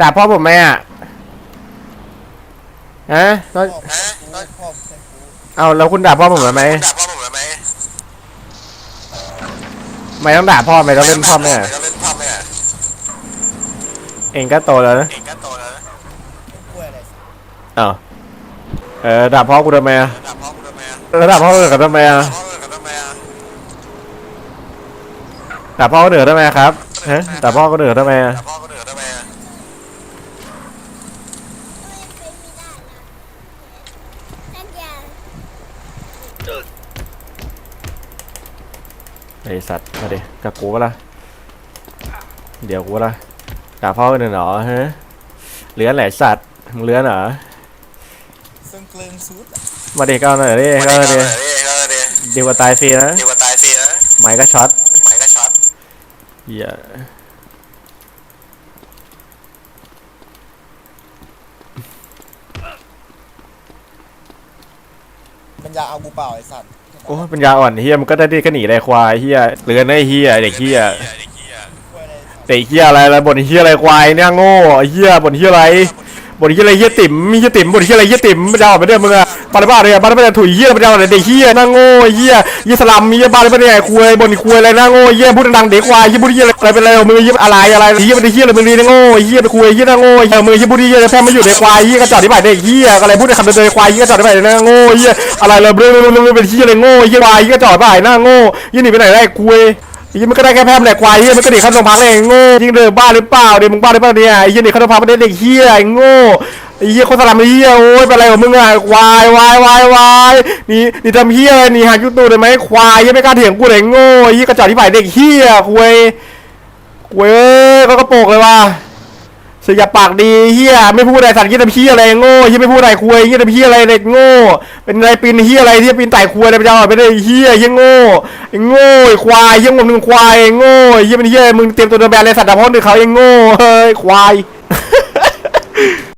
ด่าพ่อผมไหมอะฮะแล้วพ่อผมกูพ่อผมเป็นกูเอาแล้วคุณด่าพ่อผมไหมด่าพ่อผมไหมไม่ต้องด่าพ่อไม่ต้องเล่นพ่อแม่ก็เล่นพ่อแม่เองก็โตแล้วนะเองก็โตแล้วเป็นกล้วยอะไรสักอ้าวเออด่าพ่อกูทำไมอะด่าพ่อกูทำไมอะแล้วด่าพ่อคนอื่นเขาทำไมอะพ่อกูทำไมอะด่าพ่อคนอื่นทำไมครับฮะด่าพ่อคนอื่นทำไมอะ ไอสัตว์มาดิกับกูปะล่ะเดี๋ยวกูปะล่ะด่าพ่อคนอื่นเหรอฮะเลื้อนแหละสัตว์มึงเลื้อนเหรอซึ่งเกลืองซูดอะมาดิก้าวหน่อยดิก้าวหน่อยดิก็เลยดีกว่าตายฟรีนะดีกว่าตายฟรีนะไม้ก็ช็อตหมายก็ช็อตเหี้ยปัญญาเอากูเปล่าไอ้สัตว์ โอ้ยปัญญาอ่อนเฮียมันก็ได้ดีก็หนีได้ควายเฮียเลื้อนไอ้เฮียเด็กเฮียกล้วยอะไรสัตว์เด็กเฮียอะไรอะไรบ่นเฮียอะไรควายเนี่ยโง่ไอ้เฮียบ่นเฮียอะไร บ่นเฮียอะไรเฮียติ๋มมีเฮียติ๋มบ่นเฮียอะไรเฮียติ๋มปัญญาอ่อนไปเด้อมึงอะปาริบ้าเลยอะปาริบ้าเลยถุยเฮียปัญญาอ่อนเด็กเฮียนั่งโง่เฮียเฮียสลัมมีเฮียบ้าเลยปะเนี่ยคุยบนคุยอะไรนั่งโง่เฮียพูดดังเด็กควายเฮียพูดเฮียอะไรเป็นอะไรมึงเฮียอะไรอะไรเฮียเป็นเฮียอะไรมึงดีนะโง่เฮียไปคุยเฮียนั่งโง่เฮียมึงเฮียพูดเฮียแพ้ไม่อยู่ในควายเฮียกระจอกที่บ่ายเด็กเฮียอะไรพูดในคำเดินควายเฮียกระจอกที่บ่ายนั่งโง่เฮียอะไรเลยเบลอๆเป็นเฮียอะไรโง่เฮียควายเฮียกระจอกบ่ายนั่งโง่เฮียหนีไปไหนได้คุย ยี่มันก็ได้แค่แพร่มแหลกควายเฮียมันก็เด็กเข้าโรงพักเลยไอ้โง่ยิงเดินบ้าหรือเปล่าเดี๋ยวมึงบ้าหรือเปล่าเนี่ยไอ้ยี่เด็กเข้าโรงพักไม่ได้เด็กเฮียไอ้โง่ไอ้เฮียโคตรสลัมไอ้เฮียโอ้ยเป็นไรของมึงอะควายวายวายวายนี่นี่ทำเฮียอะไรนี่หายุตูได้ไหมควายยังไม่กล้าเถียงกูเลยโง่ไอ้เฮียกระจอกที่ฝ่ายเด็กเฮียคุยคุยก็กระโปงเลยว่ะ เสียปากดีเฮียไม่พูดอะไรสัตว์ยี่ตะพี่อะไรโง่ยี่ไม่พูดอะไรคุยยี่ตะพี่อะไรเด็กโง่ เป็นอะไรปีนเฮียอะไรที่ปีนไต่คุยอะไรไปเจ้าไม่ไอ้เฮียยี่โง่โง่ควายเยี่ยงมึงควายโง่เยี่ยเป็นเฮียมึงเตรียมตัวโดนแบนเลยสัตว์ดาพอนหรือเขาเองโง่เฮ้ยควาย